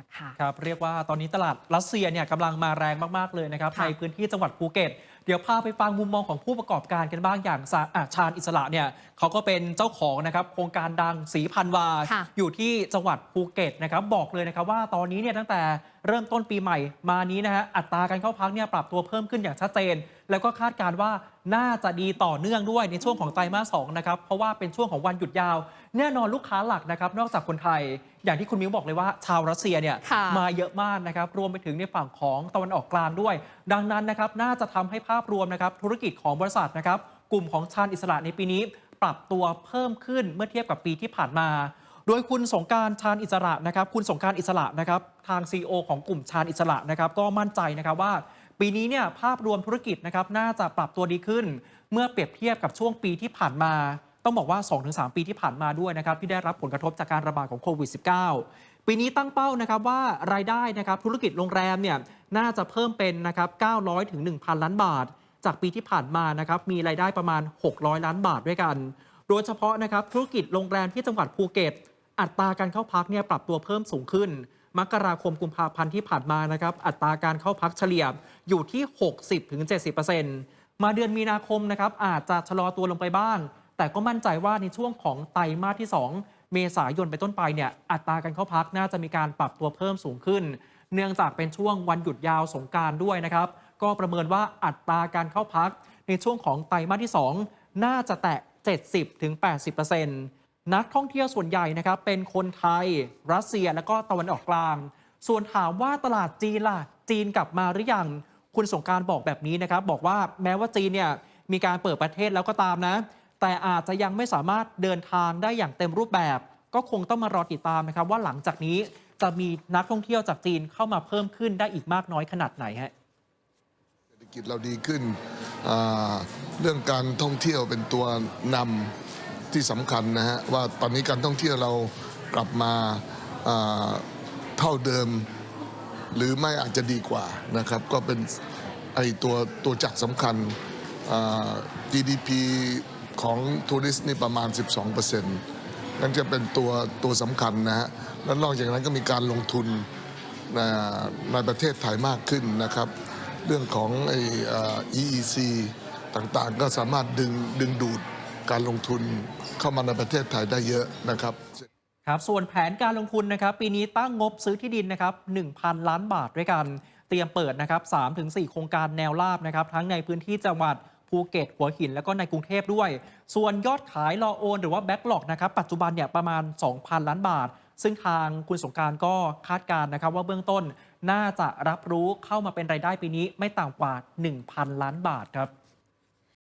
นะคะครับเรียกว่าตอนนี้ตลาดรัสเซียเนี่ยกำลังมาแรงมากๆเลยนะครับค่ะในพื้นที่จังหวัดภูเก็ต เดี๋ยวพาไปฟังมุมมองของผู้ประกอบการกันบ้างอย่างสาอะชาญอิสระเนี่ยเขาก็เป็นเจ้าของนะครับโครงการดังสีพันวา ค่ะอยู่ที่จังหวัดภูเก็ตนะครับบอกเลยนะครับว่าตอนนี้เนี่ยตั้งแต่เริ่มต้นปีใหม่มานี้นะฮะอัตราการเข้าพักเนี่ยปรับตัวเพิ่มขึ้นอย่างชัดเจน แล้วก็คาดการณ์ว่าน่าจะดีต่อเนื่องด้วยในช่วงของไตรมาสสองนะครับ เพราะว่าเป็นช่วงของวันหยุดยาว แน่นอนลูกค้าหลักนะครับ นอกจากคนไทย อย่างที่คุณมิ้วบอกเลยว่า ชาวรัสเซียเนี่ยค่ะมาเยอะมากนะครับ รวมไปถึงในฝั่งของตะวันออกกลางด้วย ดังนั้นนะครับน่าจะทำให้ภาพรวมนะครับธุรกิจของบริษัทนะครับกลุ่มของชาญอิสระในปีนี้ปรับตัวเพิ่มขึ้นเมื่อเทียบกับปีที่ผ่านมา โดยคุณสงกรารชาญอิสระนะครับ คุณสงกรารอิสระนะครับ ทาง CEO ของกลุ่มชาญอิสระนะครับ ก็มั่นใจนะครับว่า ปีนี้เนี่ยภาพรวมธุรกิจนะครับน่าจะปรับตัวดีขึ้น เมื่อเปรียบเทียบกับช่วงปีที่ผ่านมา ต้องบอกว่า 2-3 ปีที่ผ่านมาด้วยนะครับที่ได้รับผลกระทบจากการระบาดของโควิด -19 ปีนี้ตั้งเป้านะครับว่ารายได้นะครับธุรกิจโรงแรมเนี่ยน่าจะเพิ่มเป็นนะครับ900ถึง1,000 ล้านบาท จากปีที่ผ่านมานะครับมีรายได้ประมาณ 600 ล้านบาทด้วยกัน โดยเฉพาะนะครับธุรกิจโรงแรมที่จังหวัดภูเก็ต อัตราการเข้าพักเนี่ยปรับตัวเพิ่มสูงขึ้น มกราคมกุมภาพันธ์ที่ผ่านมานะครับอัตราการเข้าพักเฉลี่ยอยู่ที่ 60-70%มาเดือนมีนาคมนะครับอาจจะชะลอตัวลงไปบ้าง แต่ก็มั่นใจว่าในช่วงของไตรมาสที่ 2 เมษายนไปต้นไปเนี่ยอัตราการเข้าพักน่าจะมีการปรับตัวเพิ่มสูงขึ้น เนื่องจากเป็นช่วงวันหยุดยาวสงการด้วยนะครับก็ประเมินว่าอัตราการเข้าพักในช่วงของไตรมาสที่ 2 น่าจะแตะ 70-80% นักท่องเที่ยวส่วนใหญ่นะครับเป็นคนไทย รัสเซียแล้วก็ตะวันออกกลาง ส่วนถามว่าตลาดจีนล่ะจีนกลับมาหรือยังคุณสงการบอกแบบนี้นะครับ บอกว่าแม้ว่าจีนเนี่ยมีการเปิดประเทศแล้วก็ตามนะ แต่อาจจะยังไม่สามารถเดินทางได้อย่างเต็มรูปแบบ ก็คงต้องมารอติดตามนะครับ ว่าหลังจากนี้จะมีนักท่องเที่ยวจากจีนเข้ามาเพิ่มขึ้นได้อีกมากน้อยขนาดไหนฮะเศรษฐกิจเราดีขึ้นเรื่องการท่องเที่ยวเป็นตัวนำ ที่สำคัญนะฮะว่าตอนนี้การท่องเที่ยวเรากลับมาเท่าเดิม หรือไม่อาจจะดีกว่านะครับ ก็เป็นไอตัวตัวจักรสำคัญ GDP ของทัวริสต์นี่ประมาณ 12%นั่นจะเป็นตัวตัวสำคัญนะฮะแล้วนอกจากนั้นก็มีการลงทุนในประเทศไทยมากขึ้นนะครับ เรื่องของไอเอ่อ EEC ต่างๆ ก็สามารถดึงดึงดูด การลงทุนเข้ามาในประเทศไทยได้เยอะนะครับ ครับ ส่วนแผนการลงทุนนะครับ ปีนี้ตั้งงบซื้อที่ดินนะครับ 1,000 ล้านบาทด้วยกัน เตรียมเปิดนะครับ3-4 โครงการแนวราบนะครับ ทั้งในพื้นที่จังหวัดภูเก็ตหัวหินแล้วก็ในกรุงเทพด้วย ส่วนยอดขายรอโอน หรือว่าแบ็กหลอกนะครับปัจจุบันเนี่ยประมาณ 2,000 ล้านบาท ซึ่งทางคุณสงการก็คาดการณ์นะครับ ว่าเบื้องต้นน่าจะรับรู้เข้ามาเป็นรายได้ปีนี้ไม่ต่ำกว่า 1,000 ล้านบาทครับ